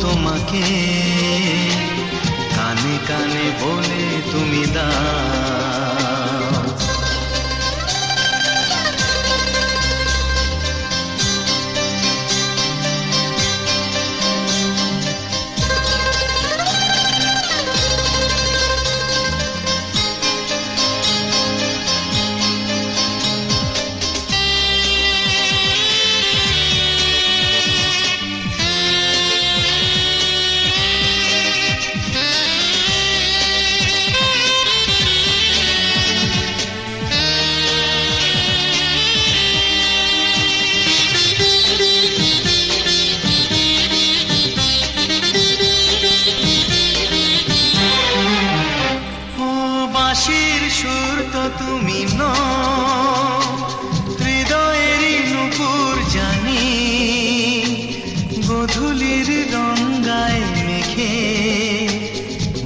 তোমাকে। কানে কানে বলে তুমি দাও। সুর তো তুমি ন হৃদয়েরই নুপুর জানি গধুলির রঙ্গায় মেখে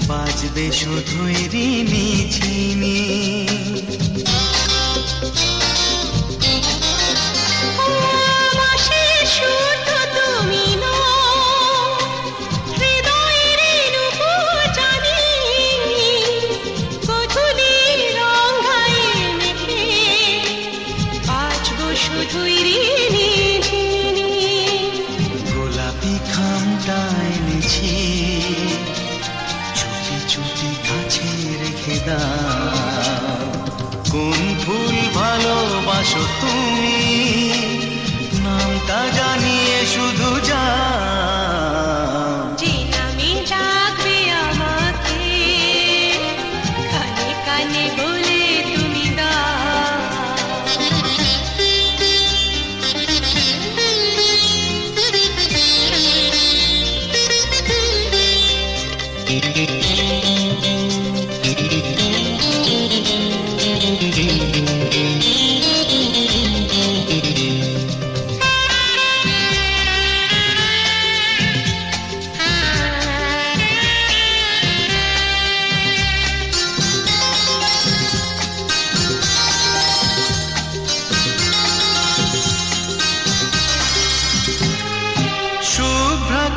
বাজবে শুধুই ঋণী ঝিনি এনেছি চুপি চুপি কাছে রেখে দাও কোন ফুল ভালোবাসো তুমি?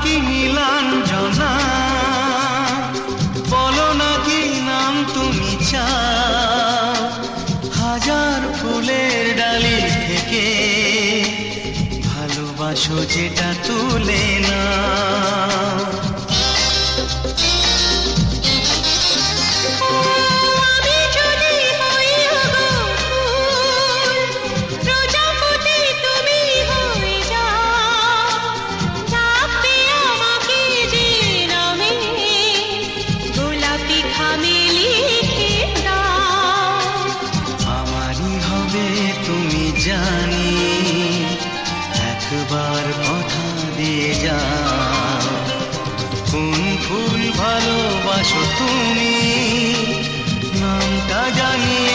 কি নীলাঞ্জনা ভালোবাসো যেটা তুলে না। কথা দিয়ে যা কোন ফুল ভালোবাসো তুমি? নামটা জানিয়ে